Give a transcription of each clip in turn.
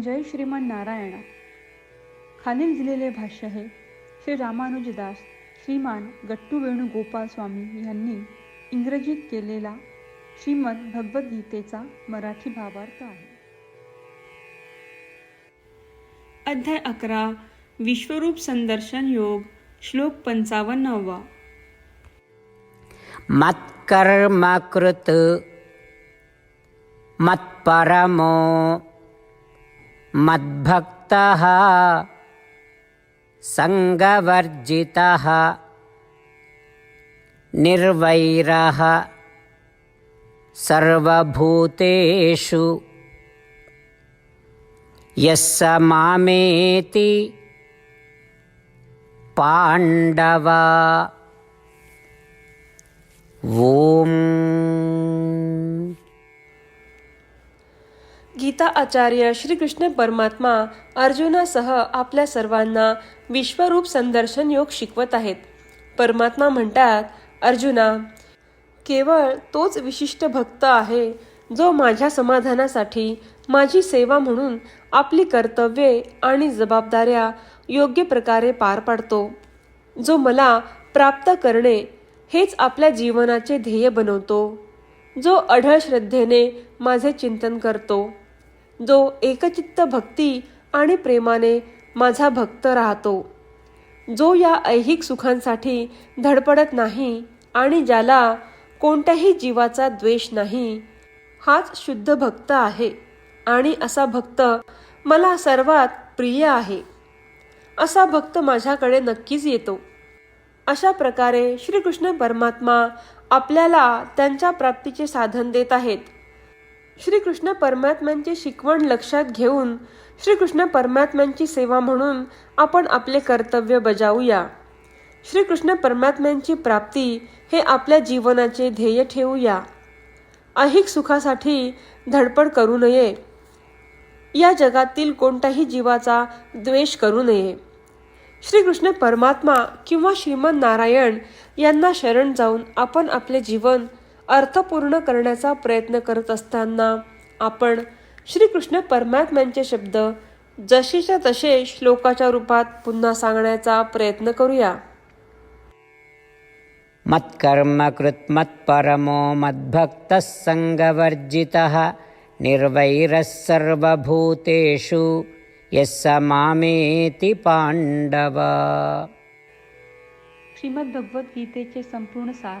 जय श्रीमान नारायणा. खालील दिलेले भाष्य हे श्री रामानुजदास श्रीमान गट्टू वेणुगोपाल स्वामी यांनी इंग्रजीत केलेला श्रीमद भगवद्गीतेचा मराठी भावार्थ आहे. अध्याय अकरा विश्वरूप संदर्शन योग श्लोक पंचावन्नवा. मत्कर्मकृत् मत्परमो मद्भक्तः सङ्गवर्जितः निर्वैरः सर्वभूतेषु। यः स मामेति पाण्डवा। ओम गीता आचार्य श्रीकृष्ण परमात्मा अर्जुनासह आपल्या सर्वांना विश्वरूप संदर्शन योग शिकवत आहेत. परमात्मा म्हणतात अर्जुना केवळ तोच विशिष्ट भक्त आहे जो माझ्या समाधानासाठी माझी सेवा म्हणून आपली कर्तव्ये आणि जबाबदाऱ्या योग्य प्रकारे पार पाडतो. जो मला प्राप्त करणे हेच आपल्या जीवनाचे ध्येय बनवतो. जो अढळ श्रद्धेने माझे चिंतन करतो. जो एकचित्त भक्ती आणि प्रेमाने माझा भक्त राहतो. जो या ऐहिक सुखांसाठी धडपडत नाही आणि ज्याला कोणत्याही जीवाचा द्वेष नाही हाच शुद्ध भक्त आहे आणि असा भक्त मला सर्वात प्रिय आहे. असा भक्त माझ्याकडे नक्कीच येतो. अशा प्रकारे श्रीकृष्ण परमात्मा आपल्याला त्यांच्या प्राप्तीचे साधन देत आहेत. श्रीकृष्ण परमात्म्यांची शिकवण लक्षात घेऊन श्रीकृष्ण परमात्म्यांची सेवा म्हणून आपण आपले कर्तव्य बजावूया. श्रीकृष्ण परमात्म्यांची प्राप्ती हे आपल्या जीवनाचे ध्येय ठेवूया. ऐहिक सुखासाठी धडपड करू नये. या जगातील कोणत्याही जीवाचा द्वेष करू नये. श्रीकृष्ण परमात्मा किंवा श्रीमन नारायण यांना शरण जाऊन आपण आपले जीवन अर्थपूर्ण करण्याचा प्रयत्न करत असताना आपण श्रीकृष्ण परमात्म्यांचे शब्द जसेच्या तसे श्लोकाच्या रूपात पुन्हा सांगण्याचा प्रयत्न करूया. मत्कर्मकृत् मत्परमो मद्भक्तः सङ्गवर्जितः निर्वैरः सर्वभूतेषु यः स मामेति पाण्डव। श्रीमद भगवद्गीतेचे संपूर्ण सार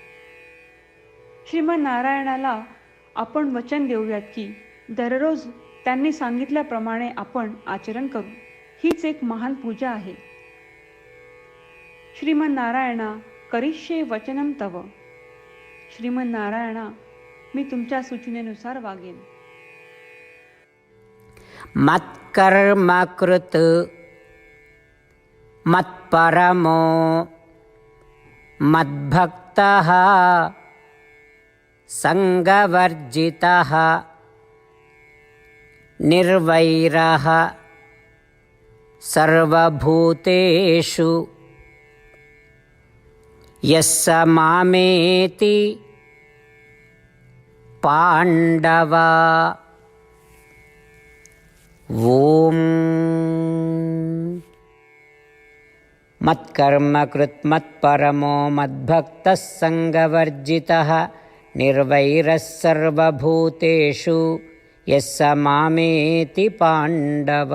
श्रीमनारायणाला आपण वचन देऊयात की दररोज त्यांनी सांगितल्याप्रमाणे आपण आचरण करू. हीच एक महान पूजा आहे. श्रीमन नारायणा करिष्ये वचनम तव. श्रीमन नारायणा मी तुमच्या सूचनेनुसार वागेन. मत्कर्मकृत मत्परमो मद्भक्तः सङ्गवर्जितः निर्वैरः सर्वभूतेषु। यः स मामेति पाण्डवा। मत्कर्मकृत् मत्परमो मद्भक्तः सङ्गवर्जितः निर्वैरः सर्वभूतेषु यः स मामेति पाण्डव